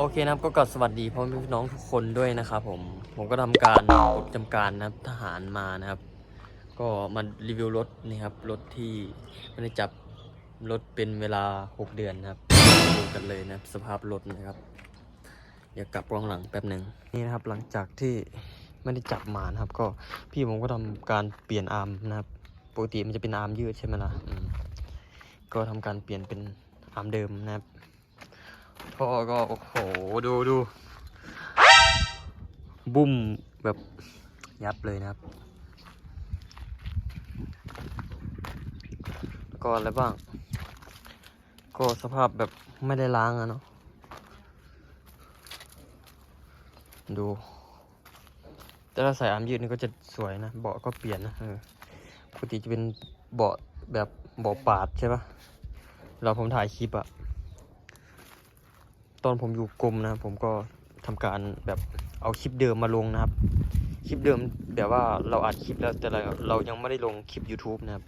โอเคนะครับก็กลับสวัสดีพ่อแม่พี่น้องทุกคนด้วยนะครับผมผมก็ทำการปลดจำการนะครับทหารมานะครับ ก็มารีวิวรถนี่ครับรถที่ไม่ได้จับรถเป็นเวลา 6 เดือนนะครับดูกันเลยนะครับสภาพรถนะครับเดี๋ยวกลับกล้องหลังแป๊บหนึ่งนี่นะครับหลังจากที่ไม่ได้จับมานะครับ ก็พี่ผมก็ทำการเปลี่ยนอาร์มนะครับปกติมันจะเป็นอาร์มยืดใช่ไหมล่ะก็ทำการเปลี่ยนเป็นอาร์มเดิมนะครับ พ่อก็โอ้โหดูดูบุ้มแบบยับเลยนะครับแล้วก็อะไรบ้าง ก็สภาพแบบไม่ได้ล้างอะเนาะดู แต่ถ้าใส่อามยืดนี่ก็จะสวยนะ เบาะก็เปลี่ยนนะเออปกติจะเป็นเบาะแบบเบาะปาดใช่ปะเราผมถ่ายคลิปอะ ตอนผมอยู่กรมนะผมก็ทำการแบบเอาคลิปเดิมมาลงนะครับ คลิปเดิมแบบว่าเราอัดคลิปแล้วแต่เราเรายังไม่ได้ลงคลิป YouTube นะครับ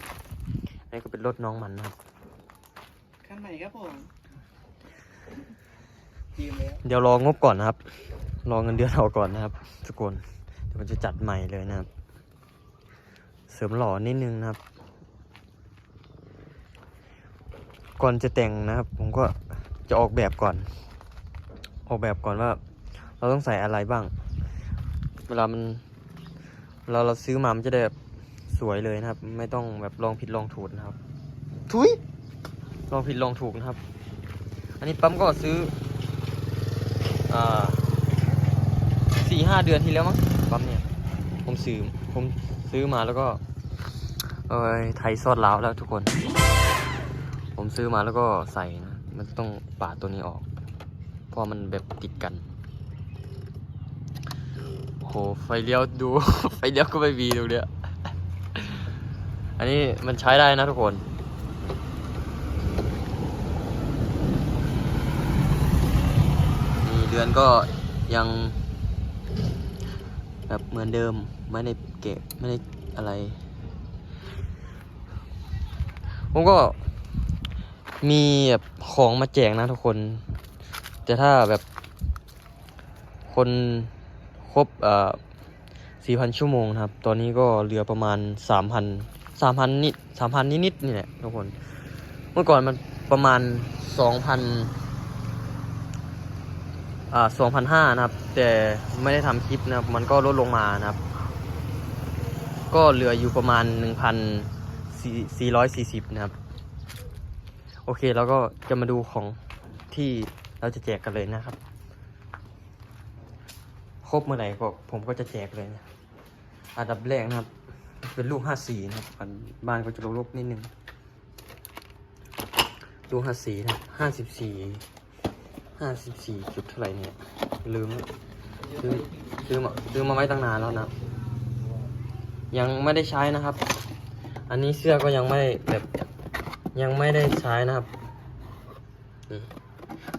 อันนี้ก็เป็นรถน้องมันนะครับขั้นใหม่ครับผมยืมแล้วเดี๋ยวรองบก่อนนะครับ รอเงินเดือนเราก่อนนะครับ ทุกคนเดี๋ยวผมจะจัดใหม่เลยนะครับ เสริมหล่อนิดนึงนะครับ ก่อนจะแต่งนะครับ ผมก็จะออกแบบก่อน ออกแบบก่อนว่า เราต้องใส่อะไรบ้าง เวลามันเราเราซื้อมามันจะได้แบบสวยเลยนะครับ ไม่ต้องแบบลองผิดลองถูกนะครับ ทุยลองผิดลองถูกนะครับ อันนี้ปั๊มก็ซื้ออ่าสี่ห้าเดือนที่แล้วมั้งปั๊มเนี่ย ผมซื้อผมซื้อมาแล้วก็ เอ้ยไทยซอดล้าวแล้วทุกคน ผมซื้อมาแล้วก็ใส่นะ มันต้องปาดตัวนี้ออกเพราะมันแบบติดกันโอ้โหไฟเลี้ยวดู ไฟเลี้ยวก็ไม่มีตรงเนี้ยอันนี้มันใช้ได้นะทุกคน นี่เดือนก็ยัง แบบเหมือนเดิม ไม่ได้เก็บไม่ได้อะไร ผมก็มีแบบของมาแจกนะทุกคน แต่ถ้าแบบคนครบเอ่อสี่พันชั่วโมงนะครับ ตอนนี้ก็เหลือประมาณสามพันสามพันนิดสามพันนิดๆนี่แหละทุกคน เมื่อก่อนมันประมาณสองพันอ่าสองพันห้านะครับ แต่ไม่ได้ทำคลิปนะครับ มันก็ลดลงมานะครับ ก็เหลืออยู่ประมาณหนึ่งพันสี่ร้อยสี่สิบนะครับ โอเคเราก็จะมาดูของที่ เราจะแจกกันเลยนะครับ ครบเมื่อไหร่ก็ผมก็จะแจกเลยนะอันดับแรกนะครับ เป็นลูกห้าสีนะครับบ้านก็จะลกๆนิดนึงลูกห้าสีนะห้าสิบสี่ห้าสิบสี่จุดเท่าไหร่เนี่ยลืมซื้อซื้อมาซื้อมาไว้ตั้งนานแล้วนะ ยังไม่ได้ใช้นะครับ อันนี้เสื้อก็ยังไม่แบบยังไม่ได้ใช้นะครับนี่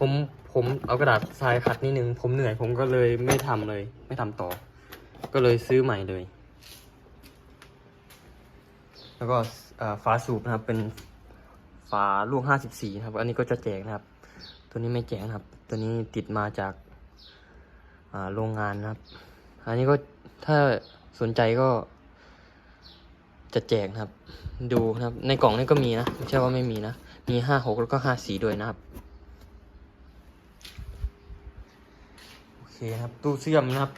ผมผมเอากระดาษทรายขัดนิดนึง ผมเหนื่อยผมก็เลยไม่ทำเลย ไม่ทำต่อ ก็เลยซื้อใหม่เลย แล้วก็ฝาสูบนะครับ เป็นฝาลูกห้าสิบสี่นะครับ อันนี้ก็จะแจกนะครับ ตัวนี้ไม่แจกนะครับ ตัวนี้ติดมาจากาโรงงานนะครับ อันนี้ก็ถ้าสนใจก็จะแจกนะครับ ดูนะครับ ในกล่องนี้ก็มีนะไม่ใช่ว่าไม่มีนะ มีห้าหกแล้วก็ห้าสีด้วยนะครับ โอเคครับตู้เสื่อมนะครับ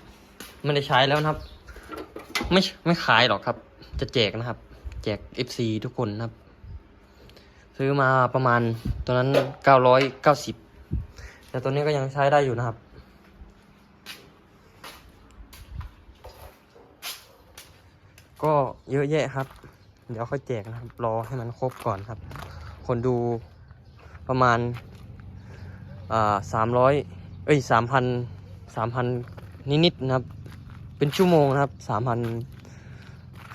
ไม่ได้ใช้แล้วนะครับ ไม่ไม่ขายหรอกครับ จะแจกนะครับ แจก FC ทุกคนนะครับ ซื้อมาประมาณตอนนั้นเก้าร้อยเก้าสิบแต่ตัวนี้ก็ยังใช้ได้อยู่นะครับก็เยอะแยะครับ เดี๋ยวค่อยแจกนะครับ รอให้มันครบก่อนครับ คนดูประมาณอ่าสามร้อยเอ้ยสามพัน สามพันนิดๆนะครับ เป็นชั่วโมงนะครับสามพัน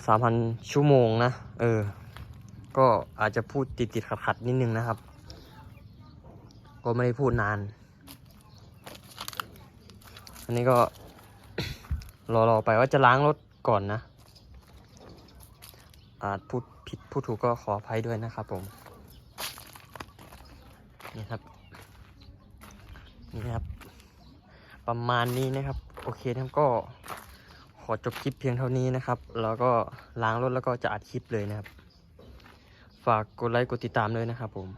สามพันชั่วโมงนะ เออ ก็อาจจะพูดติดติดขัดๆนิดนึงนะครับ ก็ไม่ได้พูดนาน อันนี้ก็ รอๆไปว่าจะล้างรถก่อนนะ อาจพูดผิดพูดถูกก็ขออภัยด้วยนะครับผม นี่ครับ นี่ครับ ประมาณนี้นะครับ โอเคนะครับก็ขอจบคลิปเพียงเท่านี้นะครับ แล้วก็ล้างรถแล้วก็จะอัดคลิปเลยนะครับ ฝากกดไลค์กดติดตามเลยนะครับผม